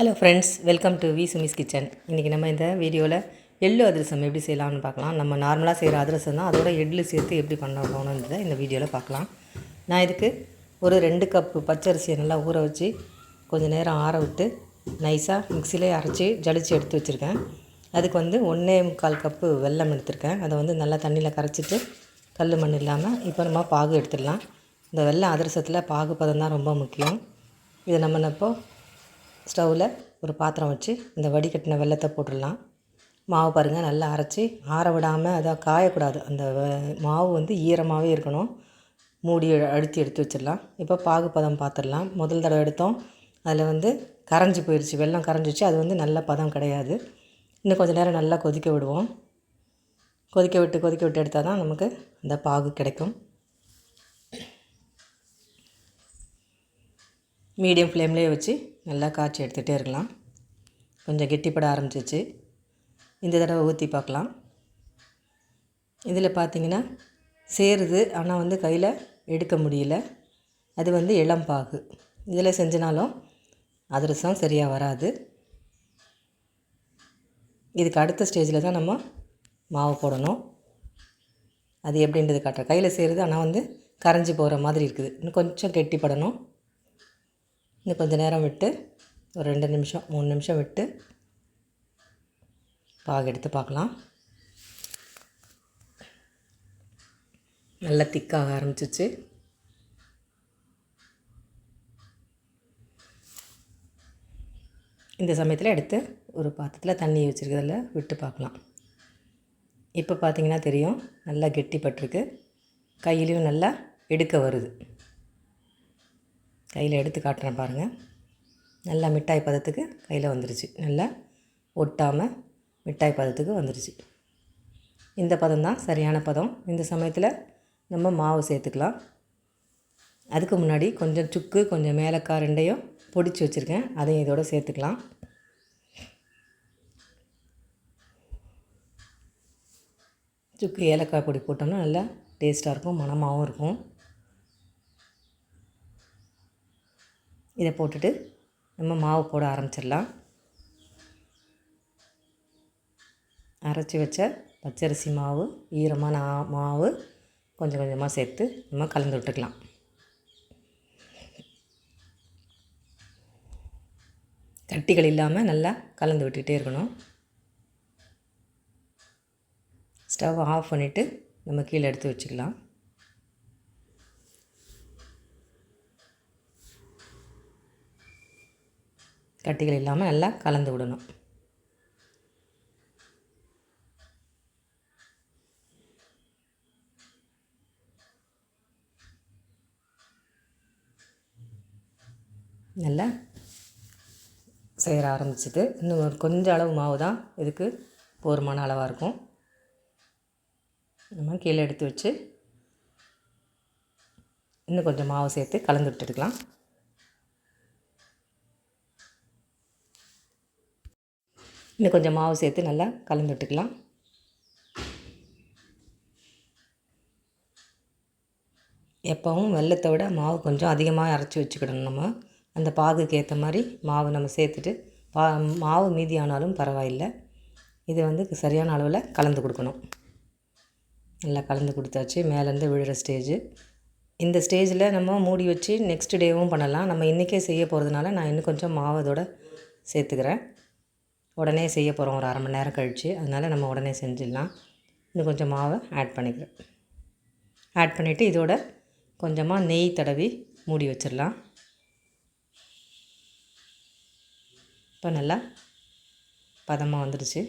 Hello friends welcome to V Sumi's kitchen இன்றைக்கி நம்ம இந்த வீடியோவில் எள்ளு அதிரசம் எப்படி செய்யலாம்னு பார்க்கலாம். நம்ம நார்மலாக செய்கிற அதிரசம் தான். அதோட எள்ளு சேர்த்து எப்படி பண்ணணுன்றதை இந்த வீடியோவில் பார்க்கலாம். நான் இதுக்கு ஒரு ரெண்டு கப்பு பச்சரிசியை நல்லா ஊற வச்சு கொஞ்சம் நேரம் ஆற விட்டு நைஸாக மிக்சிலே அரைச்சி ஜலிச்சு எடுத்து வச்சுருக்கேன். அதுக்கு வந்து ஒன்றே முக்கால் கப்பு வெல்லம் எடுத்திருக்கேன். அதை வந்து நல்லா தண்ணியில் கரைச்சிட்டு கல் மண் இல்லாமல் இப்போ நம்ம பாகு எடுத்துடலாம். இந்த வெள்ளம் அதிரசத்தில் பாகு பதம் தான் ரொம்ப முக்கியம். இதை நம்ம இப்போ ஸ்டவ்வில் ஒரு பாத்திரம் வச்சு இந்த வடிகட்டின வெள்ளத்தை போட்டுடலாம். மாவு பாருங்கள் நல்லா அரைச்சி ஆற விடாமல் அதை காயக்கூடாது. அந்த வ- மாவு வந்து ஈரமாகவே இருக்கணும். மூடி அழுத்தி எடுத்து வச்சிடலாம். இப்போ பாகு பதம் பார்த்துடலாம் முதல் தடவை எடுத்தோம். அதில் வந்து கரைஞ்சி போயிடுச்சு வெள்ளம் கரைஞ்சிச்சு அது வந்து நல்ல பதம் கிடையாது. இன்னும் கொஞ்சம் நேரம் நல்லா கொதிக்க விடுவோம். கொதிக்க விட்டு கொதிக்க விட்டு எடுத்தால் தான் நமக்கு அந்த பாகு கிடைக்கும். மீடியம் ஃப்ளேம்லேயே வச்சு நல்லா காய்ச்சி எடுத்துகிட்டே இருக்கலாம். கொஞ்சம் கெட்டிப்பட ஆரம்பிச்சிச்சு. இந்த தடவை ஊற்றி பார்க்கலாம். இதில் பார்த்தீங்கன்னா சேருது ஆனால் வந்து கையில் எடுக்க முடியல. அது வந்து இளம்பாகு. இதில் செஞ்சனாலும் அதிரசம் சரியாக வராது. இதுக்கு அடுத்த ஸ்டேஜில் தான் நம்ம மாவு போடணும். அது எப்படின்றது காட்டுறேன். கையில் சேருது ஆனால் வந்து கரைஞ்சி போகிற மாதிரி இருக்குது. இன்னும் கொஞ்சம் கெட்டிப்படணும். இன்னும் கொஞ்சம் நேரம் விட்டு ஒரு ரெண்டு நிமிஷம் மூணு நிமிஷம் விட்டு பாகு எடுத்து பார்க்கலாம். நல்லா திக்காக ஆரம்பிச்சிச்சு. இந்த சமயத்தில் எடுத்து ஒரு பாத்திரத்தில் தண்ணி வச்சுருக்கிறதுல விட்டு பார்க்கலாம். இப்போ பார்த்தீங்கன்னா தெரியும் நல்லா கெட்டிப்பட்டிருக்கு. கையிலையும் நல்லா எடுக்க வருது. கையில் எடுத்து காட்டுறேன் பாருங்கள் நல்லா மிட்டாய் பதத்துக்கு கையில் வந்துருச்சு. நல்லா ஒட்டாமல் மிட்டாய் பதத்துக்கு வந்துருச்சு. இந்த பதம் தான் சரியான பதம். இந்த சமயத்தில் நம்ம மாவு சேர்த்துக்கலாம். அதுக்கு முன்னாடி கொஞ்சம் சுக்கு கொஞ்சம் மேலக்காய் ரெண்டையும் பொடிச்சு வச்சுருக்கேன். அதையும் இதோட சேர்த்துக்கலாம். சுக்கு ஏலக்காய் பொடி போட்டோம்னா நல்லா டேஸ்ட்டாக இருக்கும் மணமாகவும் இருக்கும். இதை போட்டுட்டு நம்ம மாவு போட ஆரம்பிச்சிடலாம். அரைச்சி வச்ச பச்சரிசி மாவு ஈரமான மாவு கொஞ்சம் கொஞ்சமாக சேர்த்து நம்ம கலந்து விட்டுக்கலாம். கட்டிகள் இல்லாமல் நல்லா கலந்து விட்டுக்கிட்டே இருக்கணும். ஸ்டவ் ஆஃப் பண்ணிவிட்டு நம்ம கீழே எடுத்து வச்சுக்கலாம். கட்டிகள் இல்லாமல் நல்லா கலந்து விடணும். நல்லா செய்கிற ஆரம்பிச்சிட்டு இன்னும் ஒரு கொஞ்சம் அளவு மாவு தான் இதுக்கு போருமான அளவாக இருக்கும். நம்ம கீழே எடுத்து வச்சு இன்னும் கொஞ்சம் மாவு சேர்த்து கலந்து விட்டுருக்கலாம் இன்னும் கொஞ்சம் மாவு சேர்த்து நல்லா கலந்து விட்டுக்கலாம். எப்போவும் வெள்ளத்தை விட மாவு கொஞ்சம் அதிகமாக அரைச்சி வச்சுக்கிடணும் நம்ம. அந்த பாகுக்கு ஏற்ற மாதிரி மாவு நம்ம சேர்த்துட்டு பா மாவு மீதி ஆனாலும் பரவாயில்லை. இது வந்து சரியான அளவில் கலந்து கொடுக்கணும். நல்லா கலந்து கொடுத்தாச்சு. மேலேருந்து விழுற ஸ்டேஜு. இந்த ஸ்டேஜில் நம்ம மூடி வச்சு நெக்ஸ்ட் டேவும் பண்ணலாம். நம்ம இன்றைக்கே செய்ய போகிறதுனால நான் இன்னும் கொஞ்சம் மாவதோடு அதோட சேர்த்துக்கிறேன். உடனே செய்ய போகிறோம் ஒரு அரை மணி நேரம் கழித்து அதனால் நம்ம உடனே செஞ்சிடலாம். இன்னும் கொஞ்சம் மாவை ஆட் பண்ணிக்கிறேன் ஆட் பண்ணிவிட்டு இதோட கொஞ்சமாக நெய் தடவி மூடி வச்சிடலாம். இப்போ நல்லா பதமாக வந்துடுச்சு.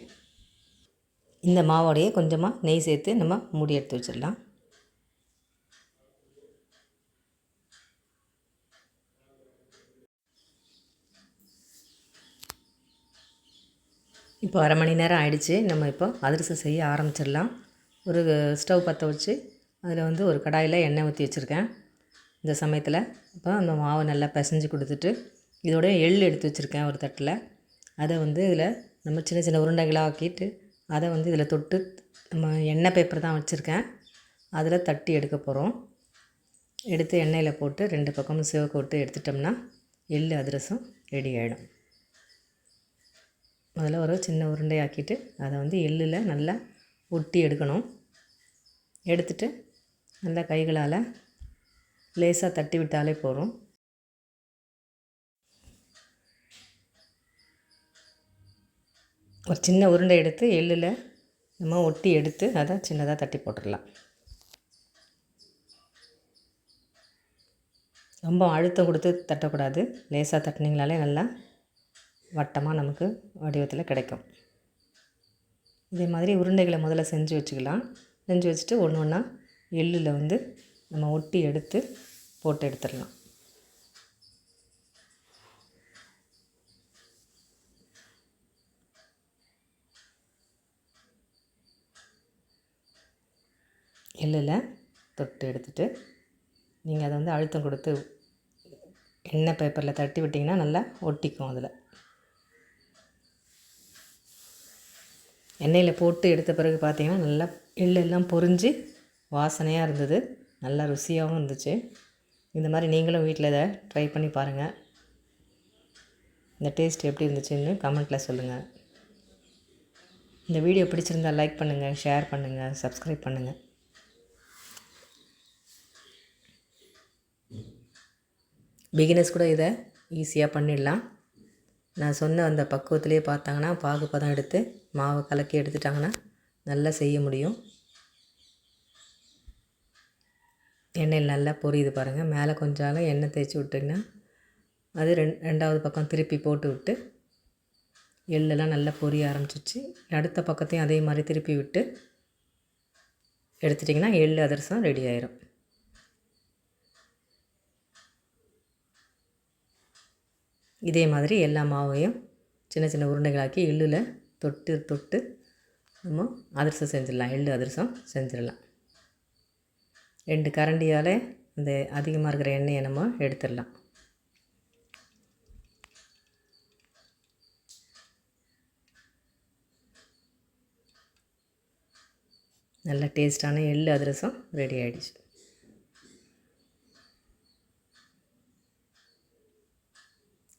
இந்த மாவோடையே கொஞ்சமாக நெய் சேர்த்து நம்ம மூடி எடுத்து வச்சிடலாம். இப்போ அரை மணி நேரம் ஆயிடுச்சு. நம்ம இப்போ அதிரசம் செய்ய ஆரம்பிச்சிடலாம். ஒரு ஸ்டவ் பற்ற வச்சு அதில் வந்து ஒரு கடாயில் எண்ணெய் ஊற்றி வச்சுருக்கேன். இந்த சமயத்தில் இப்போ அந்த மாவை நல்லா பிசைஞ்சு கொடுத்துட்டு இதோட எள் எடுத்து வச்சுருக்கேன் ஒரு தட்டில். அதை வந்து இதில் நம்ம சின்ன சின்ன உருண்டைகளாக ஆக்கிட்டு அதை வந்து இதில் தொட்டு நம்ம எண்ணெய் பேப்பர் தான் வச்சுருக்கேன். அதில் தட்டி எடுக்க போகிறோம். எடுத்து எண்ணெயில் போட்டு ரெண்டு பக்கமும் சிவக்கு விட்டு எடுத்துட்டோம்னா எள் அதிரசம் ரெடி ஆகிடும் முதல்ல ஒரு சின்ன உருண்டையாக்கிட்டு அதை வந்து எள்ளில் நல்லா ஒட்டி எடுக்கணும். எடுத்துட்டு நல்லா கைகளால் லேசாக தட்டி விட்டாலே போதும். ஒரு சின்ன உருண்டை எடுத்து எள்ளில் நம்ம ஒட்டி எடுத்து அதை சின்னதாக தட்டி போட்டுடலாம். ரொம்ப அழுத்தம் கொடுத்து தட்டக்கூடாது. லேசாக தட்டினீங்களாலே நல்லா வட்டமாக நமக்கு வடிவத்தில் கிடைக்கும். இதே மாதிரி உருண்டைகளை முதல்ல செஞ்சு வச்சுக்கலாம். செஞ்சு வச்சுட்டு ஒன்று ஒன்றா எள்ளில் வந்து நம்ம ஒட்டி எடுத்து போட்டு எடுத்துடலாம். எள்ளில் தொட்டு எடுத்துட்டு நீங்கள் அதை வந்து அழுத்தம் கொடுத்து எண்ணெய் பேப்பரில் தட்டி விட்டிங்கன்னா நல்லா ஒட்டிக்கும் அதில். எண்ணெயில் போட்டு எடுத்த பிறகு பார்த்தீங்கன்னா நல்லா எள்ளெல்லாம் பொரிஞ்சு வாசனையாக இருந்தது. நல்லா ருசியாகவும் இருந்துச்சு. இந்த மாதிரி நீங்களும் வீட்டில் இதை ட்ரை பண்ணி பாருங்கள் இந்த டேஸ்ட் எப்படி இருந்துச்சுன்னு கமெண்ட்டில் சொல்லுங்கள் இந்த வீடியோ பிடிச்சிருந்தால் லைக் பண்ணுங்கள் ஷேர் பண்ணுங்கள் சப்ஸ்கிரைப் பண்ணுங்கள் பிகினர்ஸ் கூட இதை ஈஸியாக பண்ணிடலாம். நான் சொன்ன அந்த பக்குவத்திலே பார்த்தாங்கன்னா பாகு பதம் எடுத்து மாவை கலக்கி எடுத்துட்டாங்கன்னா நல்லா செய்ய முடியும். எண்ணெயில் நல்லா பொரியுது பாருங்கள் மேலே கொஞ்சம் எண்ணெய் தேய்ச்சி விட்டிங்கன்னா அது ரெண் ரெண்டாவது பக்கம் திருப்பி போட்டு விட்டு எள்ளெல்லாம் நல்லா பொரிய ஆரம்பிச்சிச்சு அடுத்த பக்கத்தையும் அதே மாதிரி திருப்பி விட்டு எடுத்துட்டிங்கன்னா எள் அதிரசம் ரெடி ஆயிரும். இதே மாதிரி எல்லா மாவையும் சின்ன சின்ன உருண்டைகளாக்கி எள்ளில் தொட்டு தொட்டு நம்ம அதிரசம் செஞ்சிடலாம். எள் அதிரசம் செஞ்சிடலாம். ரெண்டு கரண்டியால் இந்த அதிகமாக இருக்கிற எண்ணெயை நம்ம எடுத்துடலாம். நல்ல டேஸ்ட்டான எள் அதிரசம் ரெடி ஆகிடுச்சு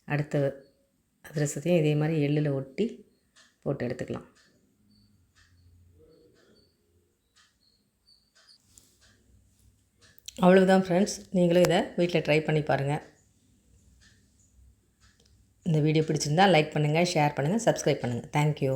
அடுத்த அதிரசத்தையும் இதே மாதிரி எள்ளில் ஒட்டி போட்டு எடுத்துக்கலாம். அவ்வளவுதான் ஃப்ரெண்ட்ஸ் நீங்களும் இதை வீட்டில் ட்ரை பண்ணி பாருங்கள் இந்த வீடியோ பிடிச்சிருந்தால் லைக் பண்ணுங்கள் ஷேர் பண்ணுங்கள் சப்ஸ்கிரைப் பண்ணுங்கள் தேங்க்யூ